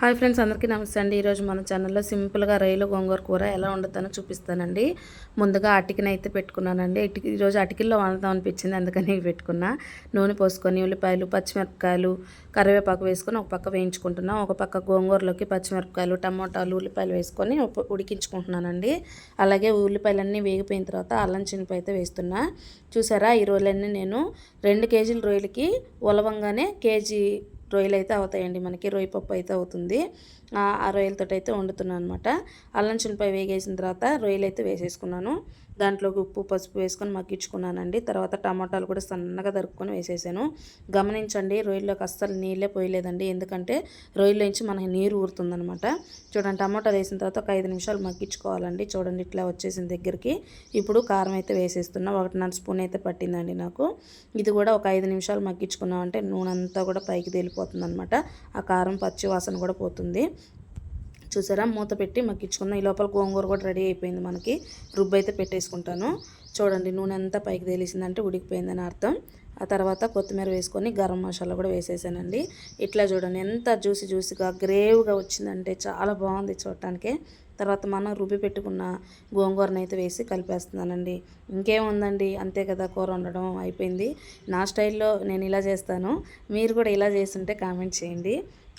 Hi friends అందరికీ నమస్తే అండి. ఈరోజు మన ఛానల్లో సింపుల్గా రొయ్యలు గోంగూర కూర ఎలా వండుతానో చూపిస్తానండి. ముందుగా అటికిన అయితే పెట్టుకున్నానండి. ఇటు ఈరోజు అటికిల్లో వండుతాం అనిపించింది అందుకని పెట్టుకున్నా. నూనె పోసుకొని ఉల్లిపాయలు పచ్చిమిరపకాయలు కరివేపాకు వేసుకొని ఒక పక్క వేయించుకుంటున్నాను ఒక పక్క గోంగూరలోకి పచ్చిమిరపకాయలు టమోటాలు ఉల్లిపాయలు వేసుకొని ఉడికించుకుంటున్నానండి. అలాగే ఉల్లిపాయలన్నీ వేగిపోయిన తర్వాత అల్లం చినుపు అయితే వేస్తున్నా. చూసారా ఈ రోజులన్నీ నేను రెండు కేజీల రొయ్యలకి ఉలవంగానే కేజీ రొయ్యలు అయితే అవుతాయండి. మనకి రొయ్య పప్పు అయితే అవుతుంది. ఆ రొయ్యలతో అయితే వండుతున్నాను అనమాట అల్లం చిన్నపాయ వేగేసిన తర్వాత రొయ్యలు అయితే వేసేసుకున్నాను. దాంట్లోకి ఉప్పు పసుపు వేసుకొని మగ్గించుకున్నానండి. తర్వాత టమాటాలు కూడా సన్నగా తరుక్కొని వేసేసాను. గమనించండి రొయ్యల్లోకి అస్సలు నీళ్ళే పోయలేదండి. ఎందుకంటే రొయ్యలోంచి మనకి నీరు ఊరుతుందనమాట చూడండి టమాటాలు వేసిన తర్వాత ఒక ఐదు నిమిషాలు మగ్గించుకోవాలండి. చూడండి ఇట్లా వచ్చేసిన దగ్గరికి. ఇప్పుడు కారం అయితే వేసేస్తున్నా. ఒకటిన్నర స్పూన్ అయితే పట్టిందండి నాకు. ఇది కూడా ఒక ఐదు నిమిషాలు మగ్గించుకున్నామంటే నూనె అంతా కూడా పైకి తేలిపోతుంది ఆ కారం పచ్చి వాసన కూడా పోతుంది. చూసారా? మూత పెట్టి మగ్గించుకున్న ఈ లోపల గోంగూర కూడా రెడీ అయిపోయింది మనకి. రుబ్బు అయితే పెట్టేసుకుంటాను. చూడండి నూనె అంతా పైకి తేలిసిందంటే ఉడికిపోయిందని అర్థం. ఆ తర్వాత కొత్తిమీర వేసుకొని గరం మసాలా కూడా వేసేసానండి. ఇట్లా చూడండి ఎంత జ్యూసి జ్యూసిగా గ్రేవ్గా వచ్చిందంటే చాలా బాగుంది చూడటానికి. తర్వాత మనం రుబ్బి పెట్టుకున్న గోంగూరను అయితే వేసి కలిపేస్తున్నానండి. ఇంకేముందండి? అంతే కదా కూర వండడం అయిపోయింది. నా స్టైల్లో నేను ఇలా చేస్తాను. మీరు కూడా ఇలా చేస్తుంటే కామెంట్ చేయండి.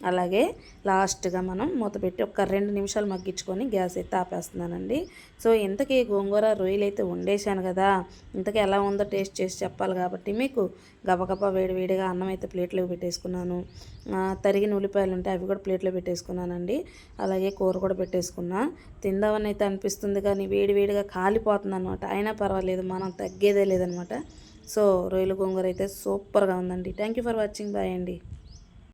అలాగే లాస్ట్గా మనం మూత పెట్టి ఒక రెండు నిమిషాలు మగ్గించుకొని గ్యాస్ అయితే ఆపేస్తున్నానండి. సో ఇంతకీ గోంగూర రొయ్యలు అయితే వండేశాను కదా ఇంతకీ ఎలా ఉందో టేస్ట్ చేసి చెప్పాలి కాబట్టి మీకు గబగబా వేడివేడిగా అన్నం అయితే ప్లేట్లో పెట్టేసుకున్నాను. తరిగిన ఉల్లిపాయలు ఉంటే అవి కూడా ప్లేట్లో పెట్టేసుకున్నానండి. అలాగే కూర కూడా పెట్టేసుకున్నా. తిందామని అయితే అనిపిస్తుంది కానీ వేడివేడిగా కాలిపోతుంది అనమాట అయినా పర్వాలేదు మనం తగ్గేదే లేదనమాట సో రొయ్యల గోంగూర అయితే సూపర్గా ఉందండి. Thank you for watching. Bye అండి.